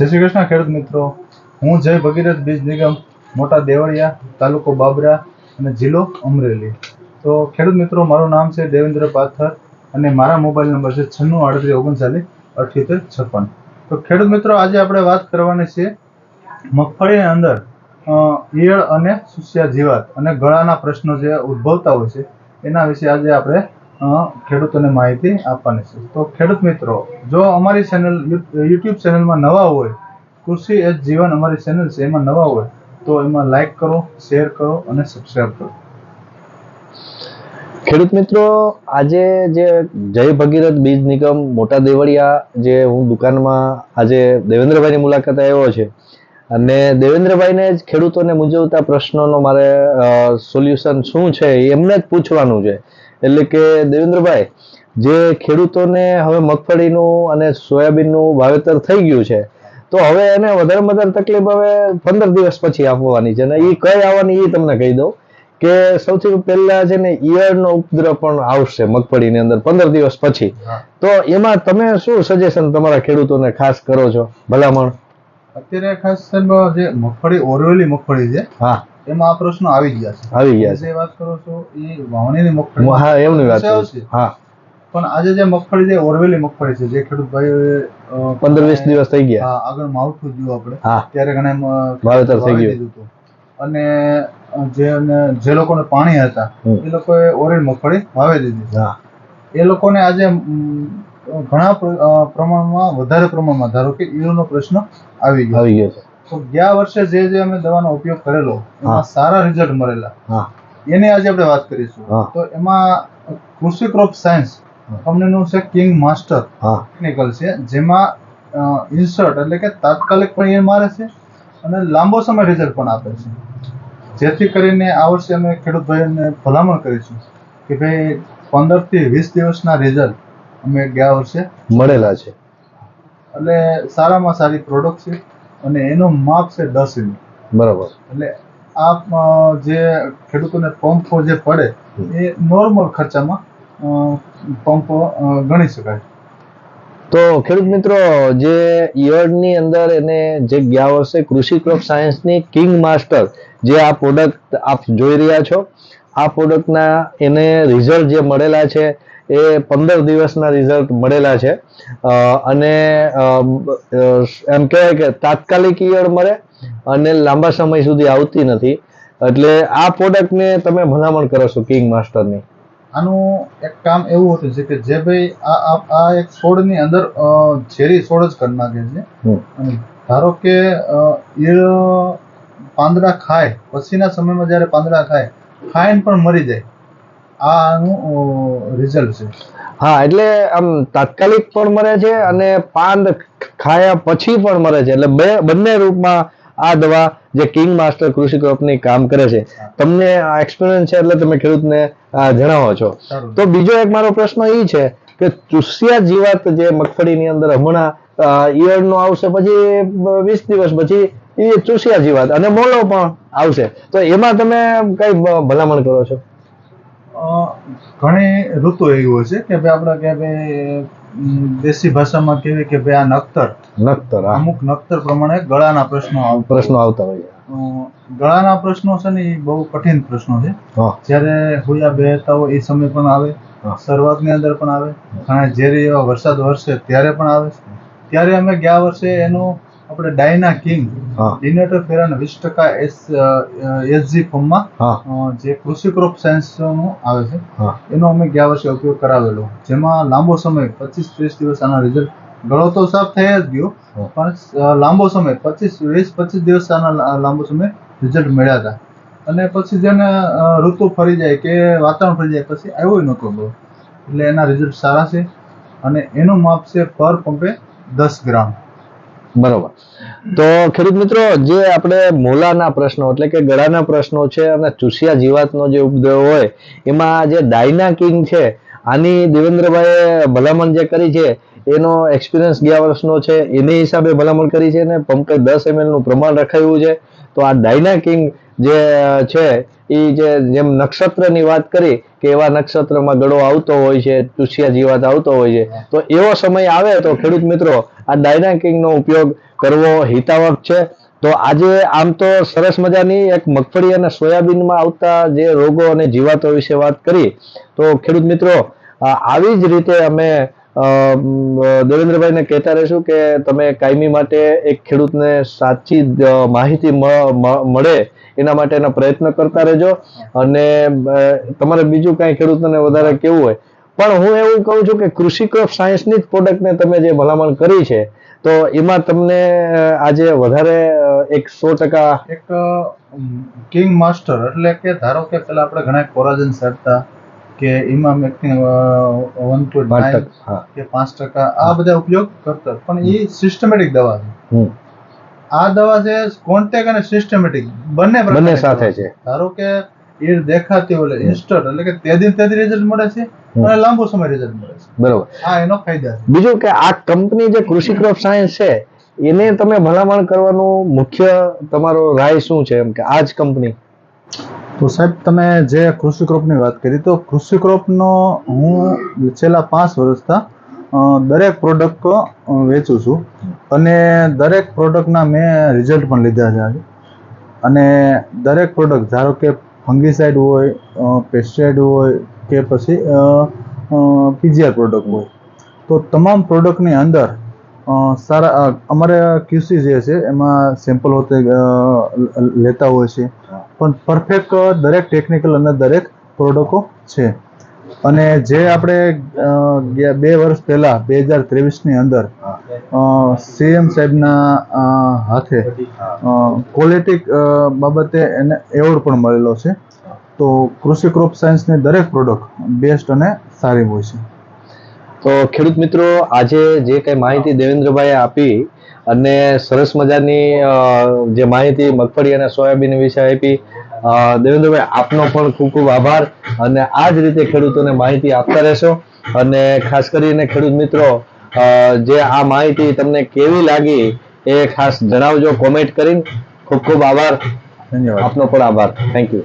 જય શ્રી કૃષ્ણ, ખેડૂત મિત્રો. હું જય ભગીરથ બીજ નિગમ, મોટા દેવળિયા, તાલુકો બાબરા અને જિલ્લો અમરેલી. તો ખેડૂત મિત્રો, મારું નામ છે દેવેન્દ્ર પાથર અને મારા મોબાઈલ નંબર છે છન્નું આડત્રીસ ઓગણચાલીસ અઠ્યોતેર છપ્પન. તો ખેડૂત મિત્રો, આજે આપણે વાત કરવાની છે મગફળીની અંદર ઈયળ અને સુસ્યા જીવાત અને ગળાના પ્રશ્નો જે ઉદ્ભવતા હોય છે, એના વિશે આજે આપણે ખેડૂતોને માહિતી આપવાની છે. તો ખેડૂત મિત્રો, જો અમારી ચેનલ યુટ્યુબ ચેનલમાં નવા હોય, કૃષિ એ જીવન અમારી ચેનલ છે, એમાં નવા હોય, તો એમાં લાઈક કરો શેર કરો અને સબસ્ક્રાઇબ કરો. ખેડૂત મિત્રો, આજે જે જય ભગીરથ બીજ નિગમ, મોટા દેવળિયા જે હું દુકાનમાં આજે દેવેન્દ્રભાઈની મુલાકાત આવ્યો છે. અને દેવેન્દ્રભાઈને જ ખેડૂતોને મૂંઝવતા પ્રશ્નોનો મારે સોલ્યુશન શું છે, એમને જ પૂછવાનું છે. એટલે કે દેવેન્દ્રભાઈ જે ખેડૂતોને હવે મગફળીનું અને સોયાબીનનું વાવેતર થઈ ગયું છે તો હવે એને વધારે વધારે તકલીફ હવે પંદર દિવસ પછી આપવાની છે. અને એ કઈ આવવાની એ તમને કહી દઉં કે સૌથી પહેલા છે ને ઈયળનો ઉપદ્રવ પણ આવશે મગફળીની અંદર પંદર દિવસ પછી. તો એમાં તમે શું સજેશન તમારા ખેડૂતોને ખાસ કરો છો ભલામણ? અત્યારે ખાસ સાહેબ જે મગફળી ઓરવેલી મગફળી છે હા. એમાં આ પ્રશ્નો આવી ગયા છે. આવી ગયા છે. વાત કરો છો એ વાવણીની મગફળી હા એમની વાત છે. હા. પણ આજે જે મગફળી જે ઓરવેલી મગફળી છે જે ખેડૂત ભાઈ પંદર વીસ દિવસ થઈ ગયા. હા આગળ માવઠું જોયું આપણે. ત્યારે ઘણા વાવેતર થઈ ગયું. અને જે જે લોકોને પાણી હતા. એ લોકોએ ઓરેલ મગફળી વાવી દીધી. હા. એ લોકોને આજે ઘણા પ્રમાણમાં વધારે પ્રમાણમાં ધારો કે ઈયળનો પ્રશ્ન આવી ગયો. આવી ગયો છે. તો ગયા વર્ષે જે જે અમે દવાનો ઉપયોગ કરેલો એમાં સારા રિઝલ્ટ મળેલા. એની આજે આપણે વાત કરીશું. તો એમાં કૃષિ ક્રોપ સાયન્સ કંપનીનું છે કિંગ માસ્ટર ટેકનિકલ છે જેમાં ઇન્સર્ટ એટલે કે તાત્કાલિક પણ એ મારે છે અને લાંબો સમય રિઝલ્ટ પણ આપે છે. જેથી કરીને આ વર્ષે અમે ખેડૂત ભાઈને ભલામણ કરીશું કે ભાઈ પંદરથી વીસ દિવસના રિઝલ્ટ અમે ગયા વર્ષે મળેલા છે. એટલે સારામાં સારી પ્રોડક્ટ છે. અને એનો માપ છે દસ ઇંચ બરાબર. એટલે આ જે ખેડૂતોને પંપો જે પડે એ નોર્મલ ખર્ચામાં પંપો ગણી શકાય. તો ખેડૂત મિત્રો જે યર્ડની અંદર એને જે ગયા વર્ષે કૃષિ ક્રોપ સાયન્સની કિંગ માસ્ટર જે આ પ્રોડક્ટ આપ જોઈ રહ્યા છો આ પ્રોડક્ટના એને રિઝલ્ટ જે મળેલા છે એ પંદર દિવસના રિઝલ્ટ મળેલા છે. અને એમ કહેવાય કે તાત્કાલિક ઈયળ મળે અને લાંબા સમય સુધી આવતી નથી. એટલે આ પ્રોડક્ટને તમે ભલામણ કરો છો કિંગ માસ્ટરની આનું એક કામ એવું હતું છે કે જે ભાઈ આ આ- એક છોડની અંદર ઝેરી છોડ જ કરી નાખે છે. ધારો કે ઈળ પાંદડા ખાય પછીના સમયમાં જ્યારે પાંદડા ખાય ખાઈને પણ મરી જાય. આનું રિઝલ્ટ છે. હા એટલે આમ તાત્કાલિક પણ મરે છે અને પાન ખાયા પછી પણ મરે છે. એટલે બે બંને રૂપમાં આ દવા જે કિંગ માસ્ટર કૃષિ ક્રોપની કામ કરે છે તમને આ એક્સપિરિયન્સ છે એટલે તમે ખેડૂતને જણાવો છો. તો બીજો એક મારો પ્રશ્ન એ છે કે ચૂસિયા જીવાત જે મગફળીની અંદર હમણાં ઈયળનો આવશે પછી વીસ દિવસ પછી એ ચૂસિયા જીવાત અને મોલો પણ આવશે. તો એમાં તમે કઈ ભલામણ કરો છો? ઘણી ઋતુ એવી હોય છે કે ભાઈ આપણે કે ભાઈ દેશી ભાષામાં કહેવાય કે ભાઈ આ નક્તર નક્તર અમુક નક્તર પ્રમાણે ગળાના પ્રશ્નો પ્રશ્નો આવતા હોય. ગળાના પ્રશ્નો છે ને એ બહુ કઠિન પ્રશ્નો છે. જ્યારે હોયા બેહતા હોય એ સમય પણ આવે. શરૂઆતની અંદર પણ આવે ઘણા ઝેરી એવા વરસાદ વરસે ત્યારે પણ આવે. છે ત્યારે અમે ગયા વર્ષે એનું આપણે ડાયના કિંગ હા. ડિનેટોફેરાન વીસ ટકા એસ એસજી ફોર્મમાં જે કૃષિ ક્રોપ સાયન્સનું આવે છે એનો અમે ગયા વર્ષે ઉપયોગ કરાવેલો. જેમાં લાંબો સમય પચીસ ત્રીસ દિવસ આના રિઝલ્ટ ગળો તો સાફ થઈ જ ગયો પણ લાંબો સમય પચીસ વીસ પચીસ દિવસ આના લાંબો સમય રિઝલ્ટ મળ્યા હતા. અને પછી જેને ઋતુ ફરી જાય કે વાતાવરણ ફરી જાય પછી આવ્યો નહોતો ગળો. એટલે એના રિઝલ્ટ સારા છે. અને એનું માપ છે પર પંપે દસ ગ્રામ. બરોબર. તો ખેડૂત મિત્રો, જે આપણે મોલાના પ્રશ્નો, એટલે કે ગળાના પ્રશ્નો છે અને ચૂસિયા જીવાતનો જે ઉપદ્રવ હોય, એમાં જે ડાયના કિંગ છે, આની દેવેન્દ્રભાઈએ ભલામણ જે કરી છે, એનો એક્સપિરિયન્સ ગયા વર્ષનો છે, એની હિસાબે ભલામણ કરી છે અને પંપે દસ એમએલનું પ્રમાણ રખાયું છે. તો આ ડાયના કિંગ જે છે એ જે, જેમ નક્ષત્રની વાત કરી કે એવા નક્ષત્રમાં ગળો આવતો હોય છે, ચૂસિયા જીવાત આવતો હોય છે, તો એવો સમય આવે તો ખેડૂત મિત્રો, આ ડાયનાકિંગનો ઉપયોગ કરવો હિતાવક છે. તો આજે આમ તો સરસ મજાની એક મગફળી અને સોયાબીનમાં આવતા જે રોગો અને જીવાતો વિશે વાત કરી. તો ખેડૂત મિત્રો આવી જ રીતે અમે દેવેન્દ્રભાઈને કહેતા રહીશું કે તમે કાયમી માટે એક ખેડૂતને સાચી માહિતી મળે એના માટેના પ્રયત્ન કરતા રહેજો. અને તમારે બીજું કાંઈ ખેડૂતોને વધારે કેવું હોય. પણ હું એવું કહું છું કે કૃષિ ક્રોપ સાયન્સની જ પ્રોડક્ટને તમે જે ભલામણ કરી છે, તો એમાં તમને આજે વધારે એક સો ટકા એક કિંગ માસ્ટર એટલે કે ધારો કે પેલા આપણે ઘણા કોરાજન સરતા કે ઇમામ વન પોઈન્ટ કે પાંચ ટકા આ બધા ઉપયોગ કરતા. પણ એ સિસ્ટમેટિક દવા છે. આ દવા છે કોન્ટેક અને સિસ્ટમેટિક બંને બંને સાથે છે. ધારો કે ઈડ દેખાતી હોય ઇન્સ્ટન્ટ એટલે કે તે દિન તે દિન રિઝલ્ટ મળે છે અને લાંબો સમય રિઝલ્ટ મળે છે. બરોબર. આ એનો ફાયદા છે. બીજું કે આ કંપની જે કૃષિ ક્રોપ સાયન્સ છે એને તમે ભલામણ કરવાનું મુખ્ય તમારો રાય શું છે એમ કે આ જ કંપની? તો સાહેબ, તમે જે કૃષિ ક્રોપની વાત કરી, તો કૃષિ ક્રોપનો હું છેલ્લા પાંચ વર્ષથી દરેક પ્રોડક્ટ વેચું છું. અને દરેક પ્રોડક્ટના મેં રિઝલ્ટ પણ લીધા છે અને દરેક પ્રોડક્ટ ધારો કે ફંગીસાઇડ હોય પેસ્ટિસાઇડ હોય, કે પછી પીજીઆર પ્રોડક્ટ હોય. તો તમામ પ્રોડક્ટની અંદર સારા અમારે ક્યુસી જે છે એમાં સેમ્પલ હોતે લેતા હોય છે. પણ પરફેક્ટ દરેક ટેકનિકલ અને દરેક પ્રોડક્ટો છે. અને જે આપણે બે વર્ષ પહેલા બે હજાર ત્રેવીસની અંદર સીએમ સાહેબના હાથે ક્વોલિટી બાબતે એને એવોર્ડ પણ મળેલો છે. તો કૃષિ ક્રોપ સાયન્સની દરેક પ્રોડક્ટ બેસ્ટ અને સારી હોય છે. તો ખેડૂત મિત્રો આજે જે કઈ માહિતી દેવેન્દ્રભાઈએ આપી અને સરસ મજાની જે માહિતી મગફળી અને સોયાબીન વિશે આપી દેવેન્દ્રભાઈ આપનો પણ ખૂબ ખૂબ આભાર અને આ જ રીતે ખેડૂતોને માહિતી આપતા રહેશો. અને ખાસ કરીને ખેડૂત મિત્રો જે આ માહિતી તમને કેવી લાગી એ ખાસ જણાવજો કોમેન્ટ કરીને. ખૂબ ખૂબ આભાર. આપનો પણ આભાર. Thank you